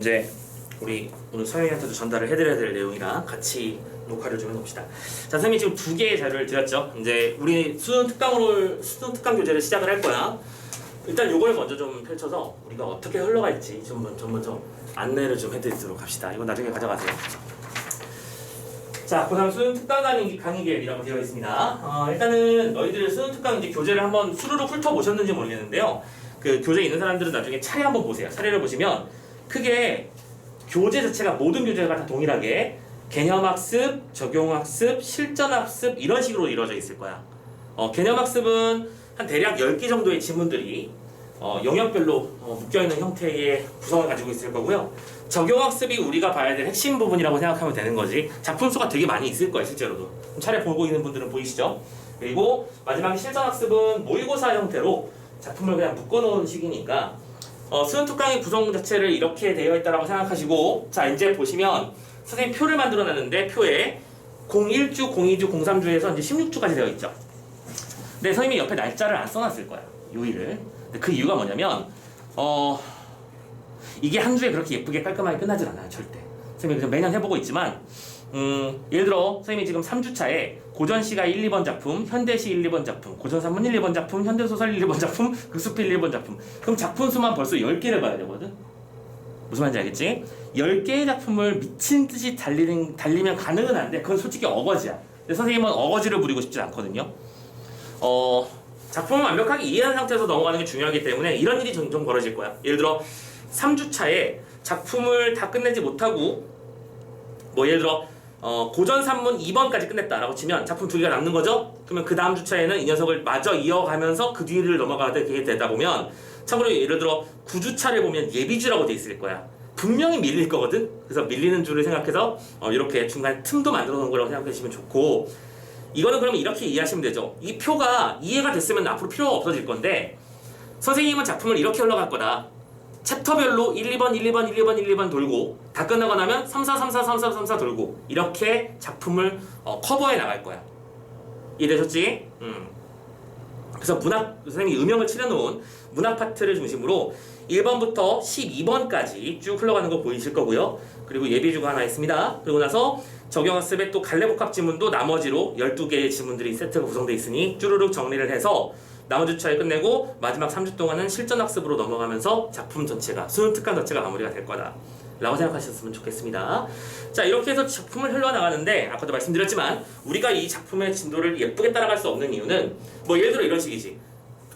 이제 우리 오늘 서영이한테도 전달을 해드려야 될 내용이랑 같이 녹화를 좀 해봅시다. 자, 선생님이 지금 두 개의 자료를 드렸죠. 이제 우리 수능 특강으로 수능 특강 교재를 시작을 할 거야. 일단 요걸 먼저 좀 펼쳐서 우리가 어떻게 흘러갈지 좀, 먼- 좀 먼저 안내를 좀 해드리도록 합시다. 이건 나중에 가져가세요. 자, 그 다음 수능 특강 강의, 강의 계획이라고 되어 있습니다. 어, 일단은 너희들 수능 특강 이제 교재를 한번 수루로 훑어보셨는지 모르겠는데요. 그 교재 있는 사람들은 나중에 차례 한번 보세요. 차례를 보시면 크게 교재 자체가 모든 교재가 다 동일하게 개념학습, 적용학습, 실전학습 이런 식으로 이루어져 있을 거야. 어, 개념학습은 한 대략 10개 정도의 지문들이 어, 영역별로 어, 묶여있는 형태의 구성을 가지고 있을 거고요. 적용학습이 우리가 봐야 될 핵심 부분이라고 생각하면 되는 거지. 작품 수가 되게 많이 있을 거예요, 실제로도. 차례 보고 있는 분들은 보이시죠? 그리고 마지막에 실전학습은 모의고사 형태로 작품을 그냥 묶어놓은 식이니까 어, 수능 특강의 구성 자체를 이렇게 되어 있다라고 생각하시고 자 이제 보시면 선생님 표를 만들어 놨는데 표에 01주, 02주, 03주에서 이제 16주까지 되어 있죠. 근데 선생님이 옆에 날짜를 안 써놨을 거야 요일을. 근데 그 이유가 뭐냐면 어 이게 한 주에 그렇게 예쁘게 깔끔하게 끝나질 않아요 절대. 선생님이 매년 해보고 있지만 음, 예를 들어 선생님이 지금 3주차에 고전시가 1, 2번 작품, 현대시 1, 2번 작품, 고전 산문 1, 2번 작품, 현대소설 1, 2번 작품, 극수필 1, 2번 작품 그럼 작품 수만 벌써 10개를 봐야 되거든? 무슨 말인지 알겠지? 10개의 작품을 미친 듯이 달리는, 달리면 가능은 한데 그건 솔직히 어거지야 근데 선생님은 어거지를 부리고 싶지 않거든요 어, 작품을 완벽하게 이해한 상태에서 넘어가는 게 중요하기 때문에 이런 일이 종종 벌어질 거야 예를 들어 3주차에 작품을 다 끝내지 못하고 뭐 예를 들어 어, 고전 산문 2번까지 끝냈다라고 치면 작품 두 개가 남는 거죠. 그러면 그 다음 주차에는 이 녀석을 마저 이어가면서 그 뒤를 넘어가게 되다 보면 참고로 예를 들어 9주차를 보면 예비주라고 돼 있을 거야. 분명히 밀릴 거거든. 그래서 밀리는 줄을 생각해서 어, 이렇게 중간 틈도 만들어 놓은 거라고 생각하시면 좋고 이거는 그러면 이렇게 이해하시면 되죠. 이 표가 이해가 됐으면 앞으로 필요가 없어질 건데 선생님은 작품을 이렇게 흘러갈 거다. 챕터별로 1, 2번, 1, 2번, 1, 2번, 1, 2번 돌고 다 끝나고 나면 3, 4, 3, 4, 3, 4, 3, 4 돌고 이렇게 작품을 어, 커버해 나갈 거야. 이해되셨지? 음. 그래서 문학 선생님이 음영을 칠해놓은 문학 파트를 중심으로 1번부터 12번까지 쭉 흘러가는 거 보이실 거고요. 그리고 예비주가 하나 있습니다. 그리고 나서 적용학습의 또 갈래복합 지문도 나머지로 12개의 지문들이 세트가 구성되어 있으니 쭈루룩 정리를 해서 나머지 주차에 끝내고 마지막 3주 동안은 실전학습으로 넘어가면서 작품 전체가 수능 특강 전체가 마무리가 될 거다. 라고 생각하셨으면 좋겠습니다. 자, 이렇게 해서 작품을 흘러나가는데, 아까도 말씀드렸지만, 우리가 이 작품의 진도를 예쁘게 따라갈 수 없는 이유는, 뭐, 예를 들어 이런 식이지.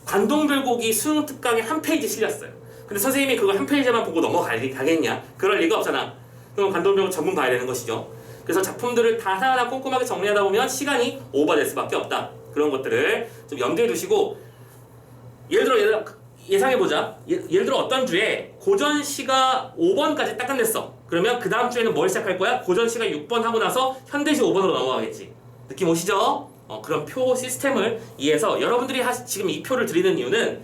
관동별곡이 수능 특강에 한 페이지 실렸어요. 근데 선생님이 그거 한 페이지만 보고 넘어가겠냐? 그럴 리가 없잖아. 그럼 관동별곡 전문 봐야 되는 것이죠. 그래서 작품들을 다 하나하나 꼼꼼하게 정리하다 보면 시간이 오버될 수밖에 없다. 그런 것들을 좀 염두에 두시고, 예를 들어, 예를 들어, 예상해보자. 예, 예를 들어 어떤 주에 고전시가 5번까지 딱 끝냈어. 그러면 그 다음 주에는 뭘 시작할 거야? 고전시가 6번 하고 나서 현대시 5번으로 넘어가겠지. 느낌 오시죠? 어, 그런 표 시스템을 이해해서 여러분들이 하시, 지금 이 표를 드리는 이유는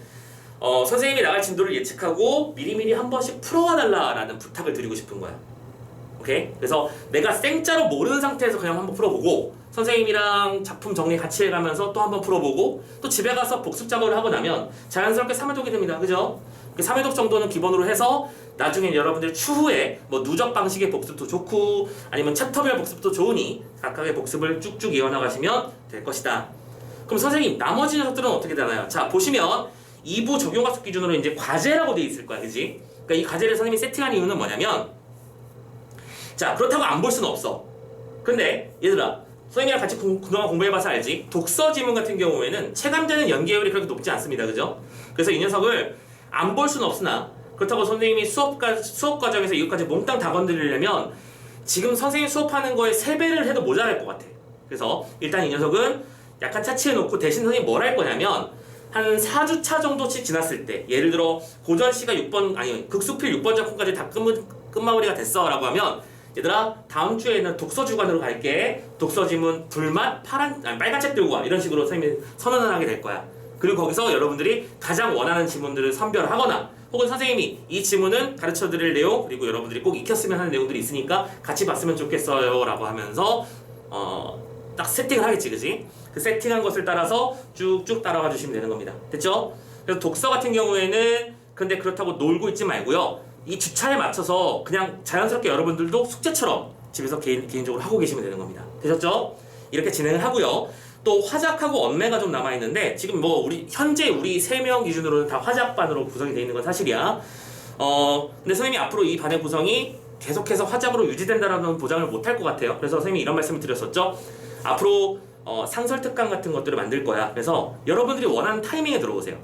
어, 선생님이 나갈 진도를 예측하고 미리미리 한 번씩 풀어와달라라는 부탁을 드리고 싶은 거야. 오케이? 그래서 내가 생짜로 모르는 상태에서 그냥 한번 풀어보고 선생님이랑 작품 정리 같이 해가면서 또 한번 풀어보고 또 집에 가서 복습 작업을 하고 나면 자연스럽게 3회독이 됩니다. 그죠? 그 3회독 정도는 기본으로 해서 나중에 여러분들 추후에 뭐 누적 방식의 복습도 좋고 아니면 챕터별 복습도 좋으니 각각의 복습을 쭉쭉 이어나가시면 될 것이다. 그럼 선생님 나머지 녀석들은 어떻게 되나요? 자 보시면 2부 적용학습 기준으로 이제 과제라고 돼 있을 거야. 그지? 그러니까 이 과제를 선생님이 세팅한 이유는 뭐냐면 자 그렇다고 안 볼 수는 없어. 근데 얘들아 선생님이랑 같이 공, 그동안 공부해봐서 알지? 독서 지문 같은 경우에는 체감되는 연계율이 그렇게 높지 않습니다. 그죠? 그래서 이 녀석을 안 볼 수는 없으나 그렇다고 선생님이 수업, 수업 과정에서 이것까지 몽땅 다 건드리려면 지금 선생님 수업하는 거에 3배를 해도 모자랄 것 같아. 그래서 일단 이 녀석은 약간 차치해놓고 대신 선생님이 뭘할 거냐면 한 4주차 정도씩 지났을 때 예를 들어 고전시가 6번 아니 극수필 6번 작품까지 다 끝, 끝마무리가 됐어 라고 하면 얘들아 다음 주에는 독서 주간으로 갈게. 독서 지문 불맛 파란 아니, 빨간 책 들고 와. 이런 식으로 선생님이 선언을 하게 될 거야. 그리고 거기서 여러분들이 가장 원하는 지문들을 선별하거나 혹은 선생님이 이 지문은 가르쳐 드릴 내용 그리고 여러분들이 꼭 익혔으면 하는 내용들이 있으니까 같이 봤으면 좋겠어요 라고 하면서 어, 딱 세팅을 하겠지 그지? 그 세팅한 것을 따라서 쭉쭉 따라와 주시면 되는 겁니다. 됐죠? 그래서 독서 같은 경우에는 근데 그렇다고 놀고 있지 말고요 이 주차에 맞춰서 그냥 자연스럽게 여러분들도 숙제처럼 집에서 개인, 개인적으로 하고 계시면 되는 겁니다. 되셨죠? 이렇게 진행을 하고요. 또 화작하고 언매가 좀 남아 있는데 지금 뭐 우리 현재 우리 세 명 기준으로는 다 화작반으로 구성이 되어 있는 건 사실이야. 어 근데 선생님이 앞으로 이 반의 구성이 계속해서 화작으로 유지된다라는 보장을 못 할 것 같아요. 그래서 선생님이 이런 말씀을 드렸었죠. 앞으로 어, 상설 특강 같은 것들을 만들 거야. 그래서 여러분들이 원하는 타이밍에 들어오세요.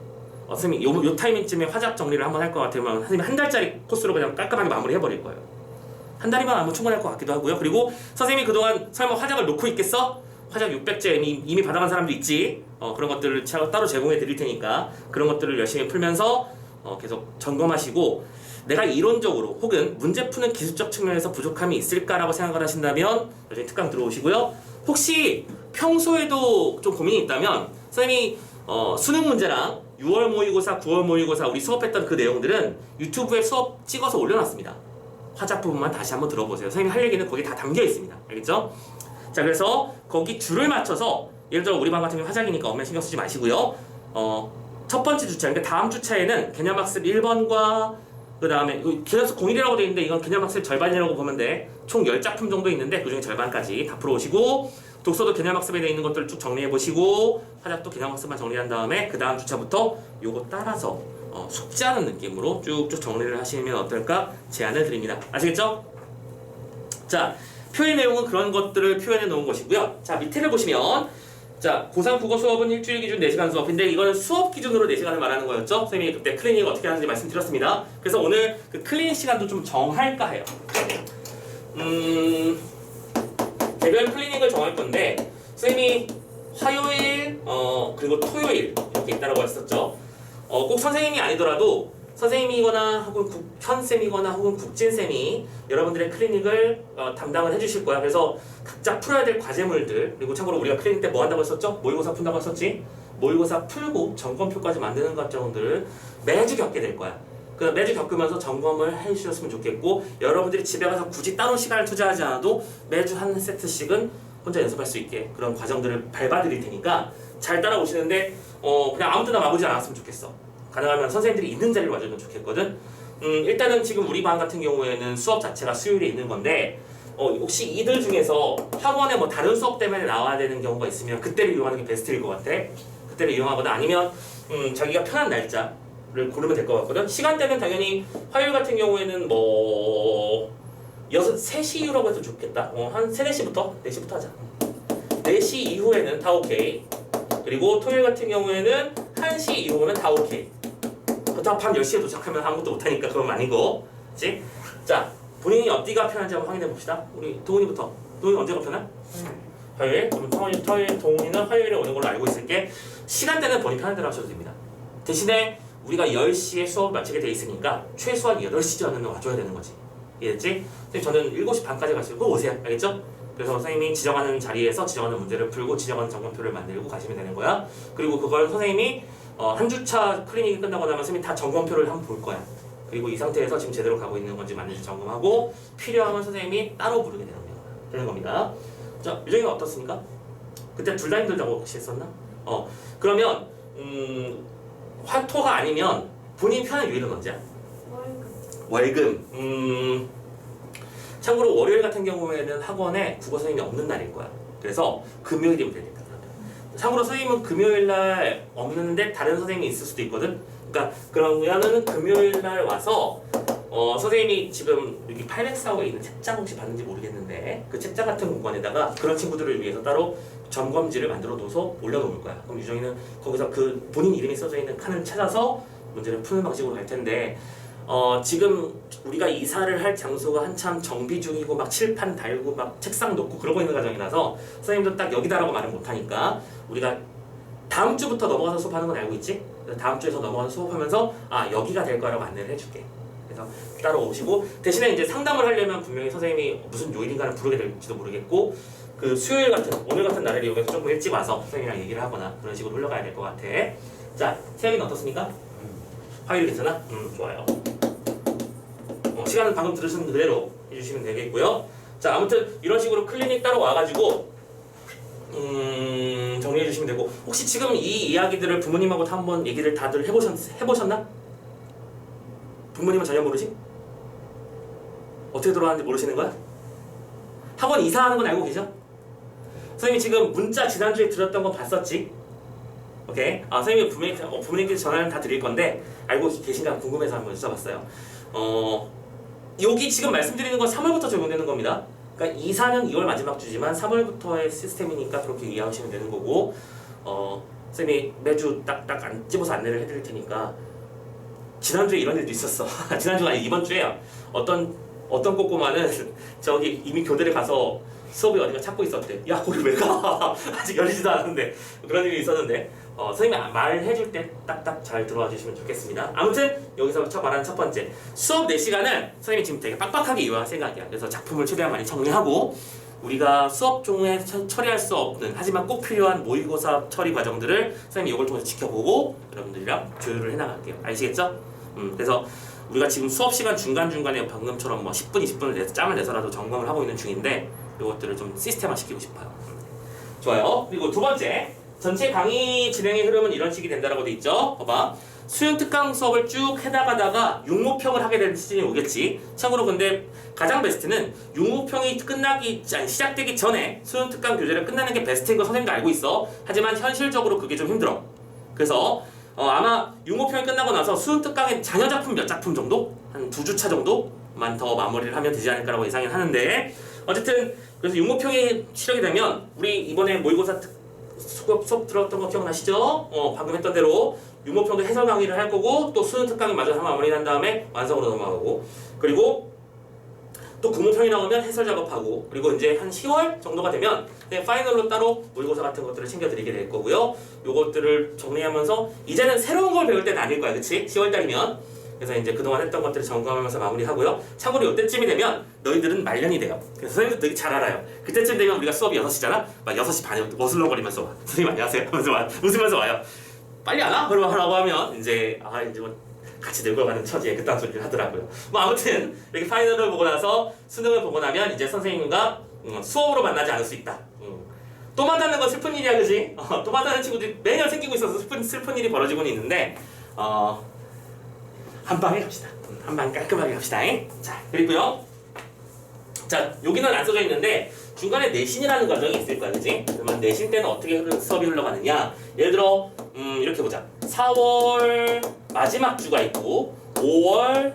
어, 선생님 요, 요 타이밍쯤에 화작 정리를 한번 할 것 같으면 선생님 한 달짜리 코스로 그냥 깔끔하게 마무리해 버릴 거예요. 한 달이면 아무 충분할 것 같기도 하고요. 그리고 선생님이 그동안 설마 화작을 놓고 있겠어? 화작 600제 이미, 이미 받아간 사람도 있지. 어, 그런 것들을 제가 따로 제공해 드릴 테니까 그런 것들을 열심히 풀면서 어, 계속 점검하시고 내가 이론적으로 혹은 문제 푸는 기술적 측면에서 부족함이 있을까라고 생각을 하신다면 여전히 특강 들어오시고요. 혹시 평소에도 좀 고민이 있다면 선생님이 어, 수능 문제랑 6월 모의고사, 9월 모의고사 우리 수업했던 그 내용들은 유튜브에 수업 찍어서 올려놨습니다. 화작 부분만 다시 한번 들어보세요. 선생님 할 얘기는 거기 다 담겨 있습니다. 알겠죠? 자, 그래서 거기 줄을 맞춰서 예를 들어 우리 반 같은 경우 화작이니까 엄면 신경 쓰지 마시고요. 어, 첫 번째 주차, 그러니까 다음 주차에는 개념학습 1번과 그 다음에 개념학습 01이라고 되어 있는데 이건 개념학습 절반이라고 보면 돼. 총 10작품 정도 있는데 그 중에 절반까지 다 풀어오시고 독서도 개념학습에 되어 있는 것들을 쭉 정리해 보시고 화작도 개념학습만 정리한 다음에 그 다음 주차부터 요거 따라서 어, 숙제하는 느낌으로 쭉쭉 정리를 하시면 어떨까 제안을 드립니다. 아시겠죠? 자, 표의 내용은 그런 것들을 표현해 놓은 것이고요. 자, 밑에를 보시면 자, 고3 국어 수업은 일주일 기준 4시간 수업인데 이거는 수업 기준으로 4시간을 말하는 거였죠? 선생님이 그때 클리닉 어떻게 하는지 말씀드렸습니다. 그래서 오늘 그 클리닉 시간도 좀 정할까 해요. 음, 개별 클리닉을 정할 건데 선생님이 화요일, 어, 그리고 토요일 이렇게 있다라고 했었죠. 어, 꼭 선생님이 아니더라도 선생님이거나 혹은 국, 현 쌤이거나 혹은 국진 쌤이 여러분들의 클리닉을 어, 담당을 해주실 거야. 그래서 각자 풀어야 될 과제물들 그리고 참고로 우리가 클리닉 때 뭐 한다고 했었죠? 모의고사 푼다고 했었지? 모의고사 풀고 점검표까지 만드는 과정들을 매주 겪게 될 거야. 그 매주 겪으면서 점검을 해주셨으면 좋겠고 여러분들이 집에 가서 굳이 따로 시간을 투자하지 않아도 매주 한 세트씩은 혼자 연습할 수 있게 그런 과정들을 밟아드릴 테니까 잘 따라오시는데 어 그냥 아무 데나 마구지 않았으면 좋겠어. 가능하면 선생님들이 있는 자리로 와주면 좋겠거든. 음, 일단은 지금 우리 반 같은 경우에는 수업 자체가 수요일에 있는 건데, 어, 혹시 이들 중에서 학원에 뭐 다른 수업 때문에 나와야 되는 경우가 있으면 그때를 이용하는 게 베스트일 것 같아. 그때를 이용하거나 아니면 음, 자기가 편한 날짜 를 고르면 될 것 같거든. 시간대는 당연히 화요일 같은 경우에는 뭐 여섯 3시 이후라고 해도 좋겠다. 어, 한 3, 4시부터 4시부터 하자. 4시 이후에는 다 오케이. 그리고 토요일 같은 경우에는 1시 이후면 다 오케이. 그렇다고 밤 10시에 도착하면 아무것도 못하니까 그건 아니고 그치? 자 본인이 어디가 편한지 한번 확인해 봅시다 우리 동훈이부터 동훈이 언제가 편해? 화요일? 그럼 동훈이, 토요일, 동훈이는 화요일에 오는 걸로 알고 있을게 시간대는 본인 편한 대로 하셔도 됩니다 대신에 우리가 10시에 수업을 마치게 돼 있으니까 최소한 8시 전에는 와줘야 되는 거지 이해됐지? 선생님 저는 7시 반까지 있고 오세요 알겠죠? 그래서 선생님이 지정하는 자리에서 지정하는 문제를 풀고 지정하는 점검표를 만들고 가시면 되는 거야 그리고 그걸 선생님이 어, 한 주차 클리닉이 끝나고 나면 선생님이 다 점검표를 한번 볼 거야. 그리고 이 상태에서 지금 제대로 가고 있는 건지 맞는지 점검하고 필요하면 선생님이 따로 부르게 되는, 거야. 되는 겁니다. 자, 유정이는 어떻습니까? 그때 둘 다 힘들다고 혹시 했었나? 어, 그러면 음, 화토가 아니면 본인 편한 요일은 언제야? 월금. 음, 참고로 월요일 같은 경우에는 학원에 국어 선생님이 없는 날일 거야. 그래서 금요일이면 되니까. 참고로 선생님은 금요일 날 없는데 다른 선생님이 있을 수도 있거든. 그러니까 그러면은 금요일 날 와서 어, 선생님이 지금 여기 파이렉스하고에 있는 책장 혹시 봤는지 모르겠는데 그 책장 같은 공간에다가 그런 친구들을 위해서 따로 점검지를 만들어 둬서 올려놓을 거야. 그럼 유정이는 거기서 그 본인 이름이 써져 있는 칸을 찾아서 문제를 푸는 방식으로 갈 텐데 어, 지금 우리가 이사를 할 장소가 한참 정비 중이고 막 칠판 달고 막 책상 놓고 그러고 있는 과정이라서 선생님도 딱 여기다라고 말을 못하니까 우리가 다음 주부터 넘어가서 수업하는 건 알고 있지? 다음 주에서 넘어가서 수업하면서 아 여기가 될 거라고 안내를 해줄게. 그래서 따로 오시고 대신에 이제 상담을 하려면 분명히 선생님이 무슨 요일인가를 부르게 될지도 모르겠고 그 수요일 같은 오늘 같은 날을 이용해서 조금 일찍 와서 선생님이랑 얘기를 하거나 그런 식으로 흘러가야 될 것 같아. 자 세영이는 어떻습니까? 화요일 괜찮아? 음 좋아요. 어, 시간은 방금 들으신 그대로 해주시면 되겠고요. 자 아무튼 이런 식으로 클리닉 따로 와가지고 음, 정리해 주시면 되고 혹시 지금 이 이야기들을 부모님하고 한번 얘기를 다들 해보셨, 해보셨나? 부모님은 전혀 모르시? 어떻게 돌아가는지 모르시는 거야? 학원 이사하는 건 알고 계셔? 선생님이 지금 문자 지난주에 들었던 거 봤었지? 오케이? 아, 선생님이 부모님, 어, 부모님께 전화는 다 드릴 건데 알고 계신가 궁금해서 한번 여쭤봤어요. 어, 여기 지금 말씀드리는 건 3월부터 적용되는 겁니다. 그러니까 2, 4년 2월 마지막 주지만 3월부터의 시스템이니까 그렇게 이해하시면 되는 거고 어, 선생님이 매주 딱딱 안 집어서 안내를 해드릴 테니까 지난주에 이런 일도 있었어. 지난주가 아니 이번 주에 어떤 어떤 꼬꼬마는 저기 이미 교대를 가서 수업이 어디가 찾고 있었대. 야 거기 왜 가? 아직 열리지도 않았는데 그런 일이 있었는데 어, 선생님이 말해줄 때 딱딱 잘 들어와 주시면 좋겠습니다. 아무튼 여기서 첫 말하는 첫 번째 수업 4시간은 선생님이 지금 되게 빡빡하게 이용할 생각이야. 그래서 작품을 최대한 많이 정리하고 우리가 수업 중에 처- 처리할 수 없는 하지만 꼭 필요한 모의고사 처리 과정들을 선생님이 이걸 통해서 지켜보고 여러분들이랑 조율을 해나갈게요. 아시겠죠? 음, 그래서 우리가 지금 수업 시간 중간 중간에 방금처럼 뭐 10분, 20분을 내서 짬을 내서라도 점검을 하고 있는 중인데 이것들을 좀 시스템화 시키고 싶어요. 음. 좋아요. 그리고 두 번째 전체 강의 진행의 흐름은 이런 식이 된다라고 돼 있죠. 봐봐. 수능 특강 수업을 쭉 해나가다가 육모평을 하게 되는 시즌이 오겠지. 참고로 근데 가장 베스트는 육모평이 끝나기 아니 시작되기 전에 수능 특강 교재를 끝나는 게 베스트인 거 선생님도 알고 있어. 하지만 현실적으로 그게 좀 힘들어. 그래서 어, 아마 육모평이 끝나고 나서 수능 특강의 잔여 작품 몇 작품 정도 한 두 주차 정도만 더 마무리를 하면 되지 않을까라고 예상을 하는데 어쨌든 그래서 육모평이 시작이 되면 우리 이번에 모의고사 특 수업, 수업 들었던 거 기억나시죠? 어, 방금 했던 대로 유모평도 해설 강의를 할 거고 또 수능 특강이 마저 한 마무리한 다음에 완성으로 넘어가고 그리고 또 구모평이 나오면 해설 작업하고 그리고 이제 한 10월 정도가 되면 파이널로 따로 모의고사 같은 것들을 챙겨드리게 될 거고요. 요것들을 정리하면서 이제는 새로운 걸 배울 때는 아닐 거야, 그치? 10월 달이면 그래서 이제 그동안 했던 것들을 점검하면서 마무리하고요. 참고로 이때쯤이 되면 너희들은 말년이 돼요. 그래서 선생님도 되게 잘 알아요. 그때쯤 되면 우리가 수업이 6시잖아? 막 6시 반에 어슬렁거리면서 와. 선생님 안녕하세요. 하면서 와. 웃으면서 와요. 빨리 안 와? 그러면 하라고 하면 이제 아 이제 뭐 같이 늙어가는 처지에 그딴 소리를 하더라고요. 뭐 아무튼 이렇게 파이널을 보고 나서 수능을 보고 나면 이제 선생님과 음, 수업으로 만나지 않을 수 있다. 음. 또 만나는 건 슬픈 일이야, 그지? 어, 또 만나는 친구들이 매년 생기고 있어서 슬픈, 슬픈 일이 벌어지고는 있는데 어, 한 방에 갑시다. 음, 한방 깔끔하게 갑시다. 잉? 자, 그리고요. 자, 여기는 안 써져 있는데 중간에 내신이라는 과정이 있을 거야, 그지? 그러면 내신 때는 어떻게 흐르- 수업이 흘러가느냐? 예를 들어, 음, 이렇게 보자. 4월 마지막 주가 있고 5월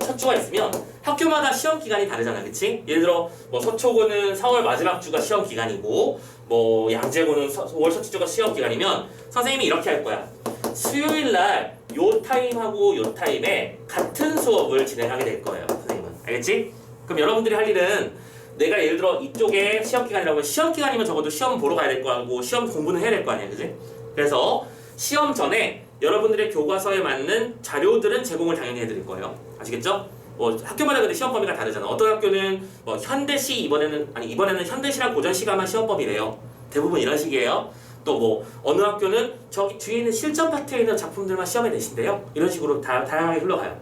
첫 주가 있으면 학교마다 시험 기간이 다르잖아, 그치? 예를 들어 뭐 서초고는 4월 마지막 주가 시험 기간이고 뭐 양재고는 서- 5월 첫 주가 시험 기간이면 선생님이 이렇게 할 거야. 수요일 날 요 타임하고 요 타임에 같은 수업을 진행하게 될 거예요, 선생님은. 알겠지? 그럼 여러분들이 할 일은 내가 예를 들어 이쪽에 시험 기간이라고 시험 기간이면 적어도 시험 보러 가야 될 거 아니고 시험 공부는 해야 될 거 아니야, 그지? 그래서 시험 전에 여러분들의 교과서에 맞는 자료들은 제공을 당연히 해드릴 거예요. 아시겠죠? 뭐 학교마다 근데 시험 범위가 다르잖아. 어떤 학교는 뭐 현대시 이번에는 아니 이번에는 현대시랑 고전시가만 시험 범위래요. 대부분 이런 식이에요. 또 뭐 어느 학교는 저기 뒤에 있는 실전 파트에 있는 작품들만 시험에 내신대요. 이런 식으로 다, 다양하게 흘러가요.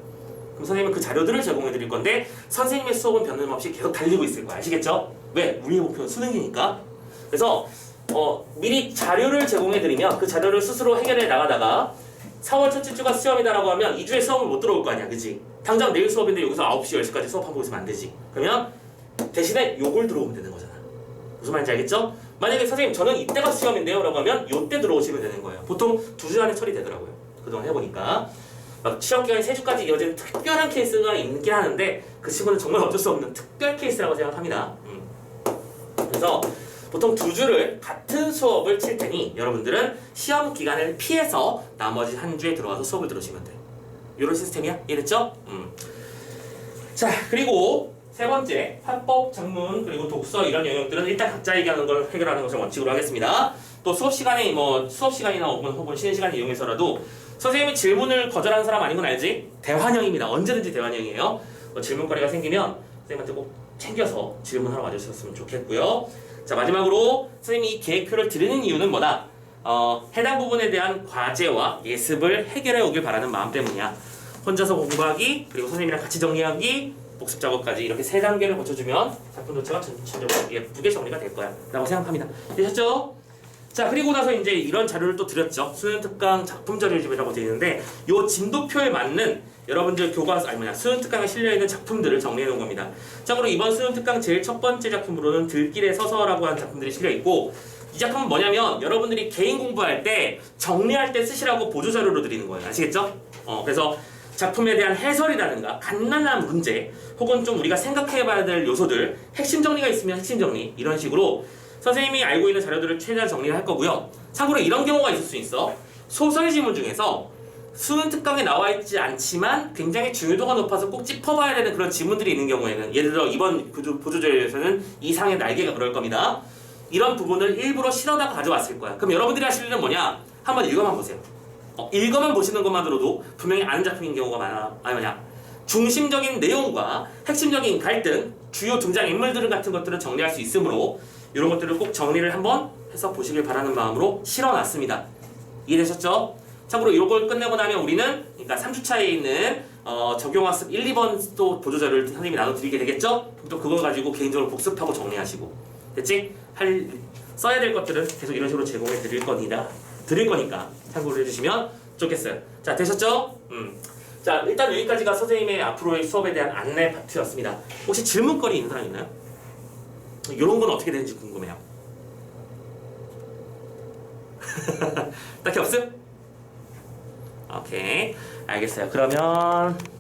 그럼 선생님은 그 자료들을 제공해 드릴 건데 선생님의 수업은 변함없이 계속 달리고 있을 거야. 아시겠죠? 왜? 우리의 목표는 수능이니까. 그래서 어, 미리 자료를 제공해 드리면 그 자료를 스스로 해결해 나가다가 4월 첫째 주가 시험이다라고 하면 2주에 수업을 못 들어올 거 아니야. 그지? 당장 내일 수업인데 여기서 9시, 10시까지 수업하고 있으면 안 되지. 그러면 대신에 요걸 들어오면 되는 거잖아. 무슨 말인지 알겠죠? 만약에 선생님 저는 이때가 시험인데요 라고 하면 요때 들어오시면 되는 거예요. 보통 두 주 안에 처리되더라고요. 그동안 해보니까. 막 시험 기간이 세 주까지 이어지는 특별한 케이스가 있긴 하는데 그 친구는 정말 어쩔 수 없는 특별 케이스라고 생각합니다. 음. 그래서 보통 두 주를 같은 수업을 칠 테니 여러분들은 시험 기간을 피해서 나머지 한 주에 들어와서 수업을 들으시면 돼요. 이런 시스템이야? 이해됐죠? 음. 자 그리고 세 번째 화법, 작문 그리고 독서 이런 영역들은 일단 각자 얘기하는 걸 해결하는 것을 원칙으로 하겠습니다. 또 수업 시간에 뭐 수업 시간이나 혹은 혹은 쉬는 시간 이용해서라도 선생님이 질문을 거절하는 사람 아닌 건 알지? 대환영입니다. 언제든지 대환영이에요. 뭐 질문거리가 생기면 선생님한테 꼭 챙겨서 질문하러 와주셨으면 좋겠고요. 자 마지막으로 선생님이 이 계획표를 드리는 이유는 뭐다? 어, 해당 부분에 대한 과제와 예습을 해결해 오길 바라는 마음 때문이야. 혼자서 공부하기 그리고 선생님이랑 같이 정리하기 복습 작업까지 이렇게 세 단계를 거쳐주면 작품 도체가 전체적으로 예쁘게 정리가 될 거야 라고 생각합니다 되셨죠? 자 그리고 나서 이제 이런 자료를 또 드렸죠. 수능 특강 작품 자료집이라고 되어 있는데 요 진도표에 맞는 여러분들 교과서 아니 뭐냐 수능 특강에 실려 있는 작품들을 정리해 놓은 겁니다. 참고로 이번 수능 특강 제일 첫 번째 작품으로는 들길에 서서라고 하는 작품들이 실려 있고 이 작품은 뭐냐면 여러분들이 개인 공부할 때 정리할 때 쓰시라고 보조 자료로 드리는 거예요. 아시겠죠? 어 그래서 작품에 대한 해설이라든가 간단한 문제 혹은 좀 우리가 생각해봐야 될 요소들 핵심 정리가 있으면 핵심 정리 이런 식으로 선생님이 알고 있는 자료들을 최대한 정리를 할 거고요. 참고로 이런 경우가 있을 수 있어. 소설 지문 중에서 수능 특강에 나와 있지 않지만 굉장히 중요도가 높아서 꼭 짚어봐야 되는 그런 지문들이 있는 경우에는 예를 들어 이번 보조, 보조자료에서는 이상의 날개가 그럴 겁니다. 이런 부분을 일부러 실어다가 가져왔을 거야. 그럼 여러분들이 하실 일은 뭐냐? 한번 읽어만 보세요. 어, 읽어만 보시는 것만으로도 분명히 아는 작품인 경우가 많아. 아니 뭐냐? 중심적인 내용과 핵심적인 갈등, 주요 등장 인물들 같은 것들을 정리할 수 있으므로 이런 것들을 꼭 정리를 한번 해서 보시길 바라는 마음으로 실어놨습니다. 이해되셨죠? 참고로 이걸 끝내고 나면 우리는 그러니까 3주차에 있는 어, 적용학습 1, 2번 또 보조자료를 선생님이 나눠드리게 되겠죠? 또 그걸 가지고 개인적으로 복습하고 정리하시고 됐지? 할 써야 될 것들은 계속 이런 식으로 제공해 드릴 거니라 드릴 거니까 참고를 해주시면 좋겠어요. 자 되셨죠? 음. 자 일단 여기까지가 선생님의 앞으로의 수업에 대한 안내 파트였습니다. 혹시 질문거리 있는 사람 있나요? 이런 건 어떻게 되는지 궁금해요. 딱히 없음? 오케이 알겠어요. 그러면